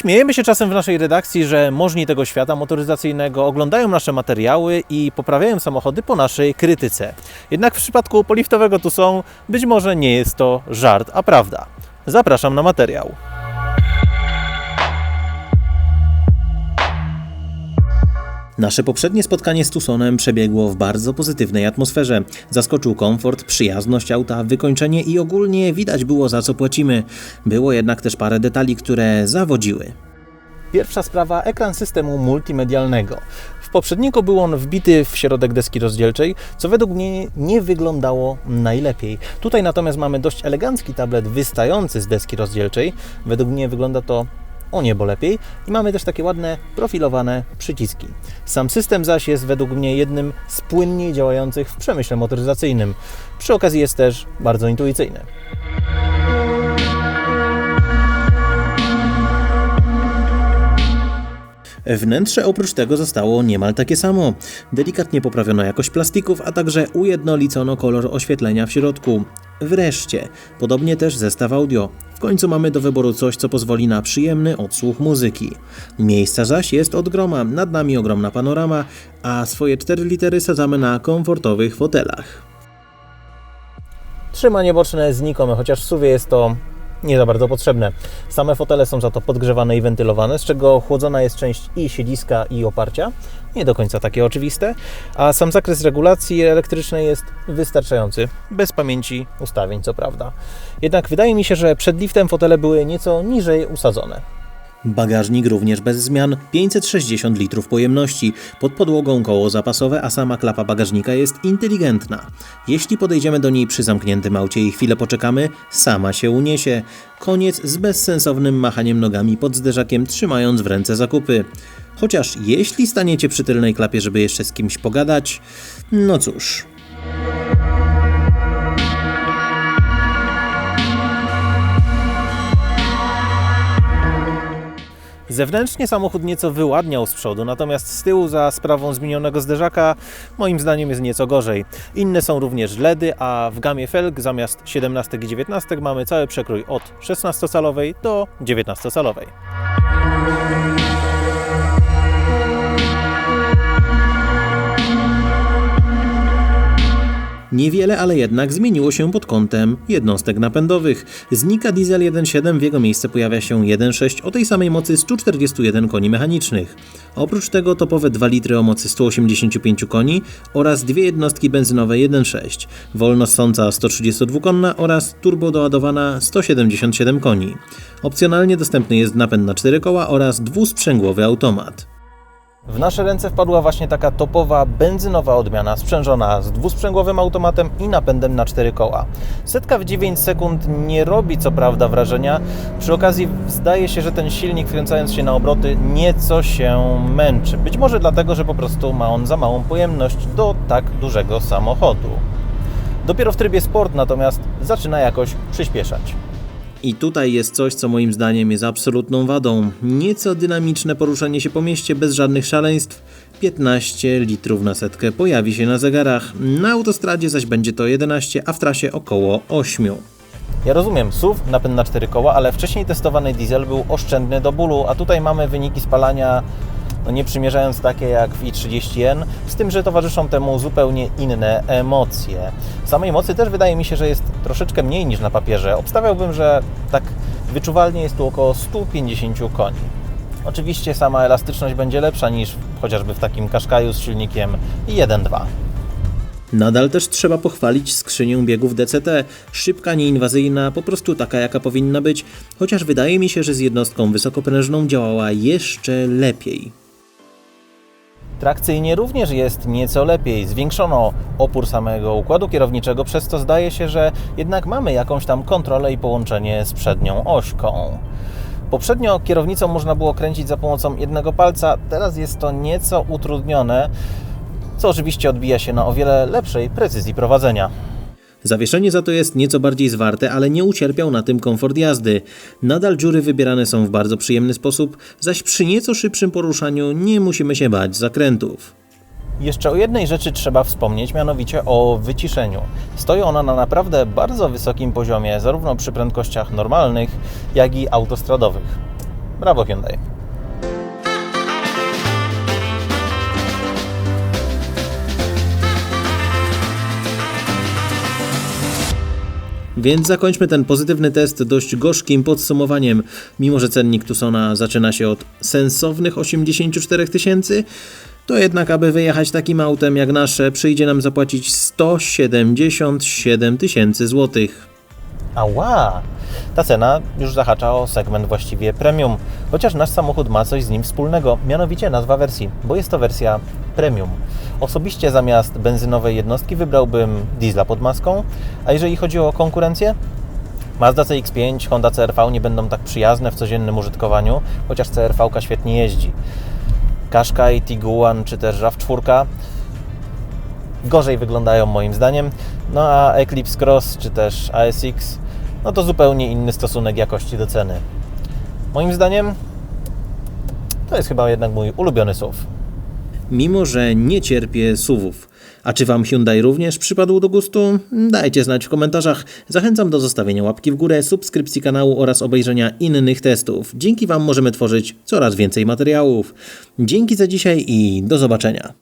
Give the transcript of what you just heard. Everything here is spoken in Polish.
Śmiejemy się czasem w naszej redakcji, że możni tego świata motoryzacyjnego oglądają nasze materiały i poprawiają samochody po naszej krytyce. Jednak w przypadku poliftowego Tucson być może nie jest to żart, a prawda. Zapraszam na materiał. Nasze poprzednie spotkanie z Tucsonem przebiegło w bardzo pozytywnej atmosferze. Zaskoczył komfort, przyjazność auta, wykończenie i ogólnie widać było za co płacimy. Było jednak też parę detali, które zawodziły. Pierwsza sprawa ekran systemu multimedialnego. W poprzedniku był on wbity w środek deski rozdzielczej, co według mnie nie wyglądało najlepiej. Tutaj natomiast mamy dość elegancki tablet wystający z deski rozdzielczej. Według mnie wygląda to o niebo lepiej i mamy też takie ładne profilowane przyciski. Sam system zaś jest według mnie jednym z płynniej działających w przemyśle motoryzacyjnym. Przy okazji jest też bardzo intuicyjny. Wnętrze oprócz tego zostało niemal takie samo. Delikatnie poprawiono jakość plastików, a także ujednolicono kolor oświetlenia w środku. Wreszcie, podobnie też zestaw audio. W końcu mamy do wyboru coś, co pozwoli na przyjemny odsłuch muzyki. Miejsca zaś jest od groma, nad nami ogromna panorama, a swoje 4 litery sadzamy na komfortowych fotelach. Trzymanie boczne znikome, chociaż w suwie jest to nie za bardzo potrzebne. Same fotele są za to podgrzewane i wentylowane, z czego chłodzona jest część i siedziska, i oparcia. Nie do końca takie oczywiste, a sam zakres regulacji elektrycznej jest wystarczający, bez pamięci ustawień, co prawda. Jednak wydaje mi się, że przed liftem fotele były nieco niżej usadzone. Bagażnik również bez zmian, 560 litrów pojemności, pod podłogą koło zapasowe, a sama klapa bagażnika jest inteligentna. Jeśli podejdziemy do niej przy zamkniętym aucie i chwilę poczekamy, sama się uniesie. Koniec z bezsensownym machaniem nogami pod zderzakiem, trzymając w ręce zakupy. Chociaż jeśli staniecie przy tylnej klapie, żeby jeszcze z kimś pogadać, no cóż, Zewnętrznie samochód nieco wyładniał z przodu, natomiast z tyłu za sprawą zmienionego zderzaka moim zdaniem jest nieco gorzej. Inne są również LEDy, a w gamie felg zamiast 17 i 19 mamy cały przekrój od 16-calowej do 19-calowej. Niewiele, ale jednak zmieniło się pod kątem jednostek napędowych. Znika diesel 1.7, w jego miejsce pojawia się 1.6 o tej samej mocy 141 koni mechanicznych. Oprócz tego topowe 2 litry o mocy 185 koni oraz dwie jednostki benzynowe 1.6, wolno ssąca 132-konna oraz turbo doładowana 177 koni. Opcjonalnie dostępny jest napęd na 4 koła oraz dwusprzęgłowy automat. W nasze ręce wpadła właśnie taka topowa benzynowa odmiana sprzężona z dwusprzęgłowym automatem i napędem na cztery koła. Setka w 9 sekund nie robi co prawda wrażenia. Przy okazji zdaje się, że ten silnik wkręcając się na obroty nieco się męczy. Być może dlatego, że po prostu ma on za małą pojemność do tak dużego samochodu. Dopiero w trybie sport natomiast zaczyna jakoś przyspieszać. I tutaj jest coś, co moim zdaniem jest absolutną wadą. Nieco dynamiczne poruszanie się po mieście bez żadnych szaleństw. 15 litrów na setkę pojawi się na zegarach. Na autostradzie zaś będzie to 11, a w trasie około 8. Ja rozumiem, SUV, napęd na 4 koła, ale wcześniej testowany diesel był oszczędny do bólu, a tutaj mamy wyniki spalania no nie przymierzając takie jak w i30N, z tym, że towarzyszą temu zupełnie inne emocje. Samej mocy też wydaje mi się, że jest troszeczkę mniej niż na papierze. Obstawiałbym, że tak wyczuwalnie jest tu około 150 koni. Oczywiście sama elastyczność będzie lepsza niż chociażby w takim kaszkaju z silnikiem 1.2. Nadal też trzeba pochwalić skrzynię biegów DCT. Szybka, nieinwazyjna, po prostu taka jaka powinna być, chociaż wydaje mi się, że z jednostką wysokoprężną działała jeszcze lepiej. Trakcyjnie również jest nieco lepiej. Zwiększono opór samego układu kierowniczego, przez co zdaje się, że jednak mamy jakąś tam kontrolę i połączenie z przednią ośką. Poprzednio kierownicą można było kręcić za pomocą jednego palca, teraz jest to nieco utrudnione, co oczywiście odbija się na o wiele lepszej precyzji prowadzenia. Zawieszenie za to jest nieco bardziej zwarte, ale nie ucierpiał na tym komfort jazdy. Nadal dziury wybierane są w bardzo przyjemny sposób, zaś przy nieco szybszym poruszaniu nie musimy się bać zakrętów. Jeszcze o jednej rzeczy trzeba wspomnieć, mianowicie o wyciszeniu. Stoi ona na naprawdę bardzo wysokim poziomie, zarówno przy prędkościach normalnych, jak i autostradowych. Brawo Hyundai. Więc zakończmy ten pozytywny test dość gorzkim podsumowaniem. Mimo, że cennik Tucsona zaczyna się od sensownych 84 tysięcy, to jednak, aby wyjechać takim autem jak nasze, przyjdzie nam zapłacić 177 tysięcy złotych. Ała! Ta cena już zahacza o segment właściwie premium, chociaż nasz samochód ma coś z nim wspólnego, mianowicie nazwa wersji, bo jest to wersja premium. Osobiście zamiast benzynowej jednostki wybrałbym diesla pod maską, a jeżeli chodzi o konkurencję, Mazda CX-5, Honda CR-V nie będą tak przyjazne w codziennym użytkowaniu, chociaż CR-V świetnie jeździ. Qashqai, Tiguan czy też RAV4 gorzej wyglądają moim zdaniem. No a Eclipse Cross czy też ASX no to zupełnie inny stosunek jakości do ceny. Moim zdaniem to jest chyba jednak mój ulubiony SUV. Mimo, że nie cierpię SUVów. A czy Wam Hyundai również przypadł do gustu? Dajcie znać w komentarzach. Zachęcam do zostawienia łapki w górę, subskrypcji kanału oraz obejrzenia innych testów. Dzięki Wam możemy tworzyć coraz więcej materiałów. Dzięki za dzisiaj i do zobaczenia.